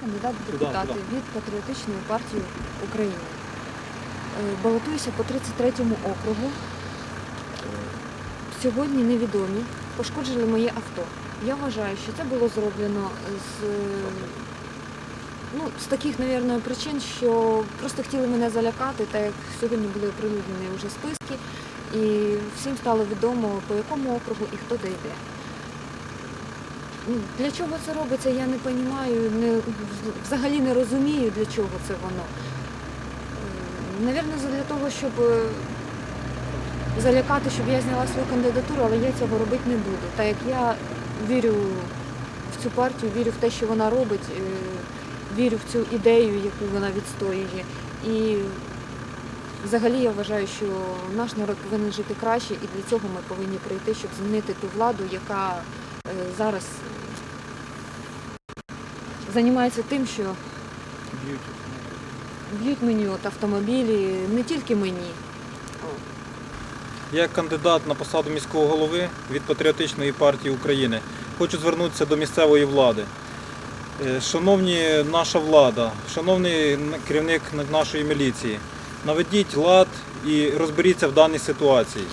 кандидат в депутати від Патріотичної партії України. Е, Балотуюся по 33-му округу. Е, Сьогодні невідомі пошкоджили моє авто. Я вважаю, що це було зроблено з, е, ну, з таких, мабуть, причин, що просто хотіли мене залякати, так як сьогодні були оприлюднені вже списки, і всім стало відомо, по якому округу і хто де йде. Для чого це робиться, я не розумію, не, взагалі не розумію, для чого це воно. Навірно, для того, щоб е, залякати, щоб я зняла свою кандидатуру, але я цього робити не буду. Так як я вірю в цю партію, вірю в те, що вона робить, е, вірю в цю ідею, яку вона відстоює. І взагалі я вважаю, що наш народ повинен жити краще, і для цього ми повинні прийти, щоб змінити ту владу, яка зараз займається тим, що Б'ють. мені от автомобілі, не тільки мені. Я як кандидат на посаду міського голови від Патріотичної партії України хочу звернутися до місцевої влади. Е, Шановні наша влада, шановний керівник нашої міліції, наведіть лад і розберіться в даній ситуації.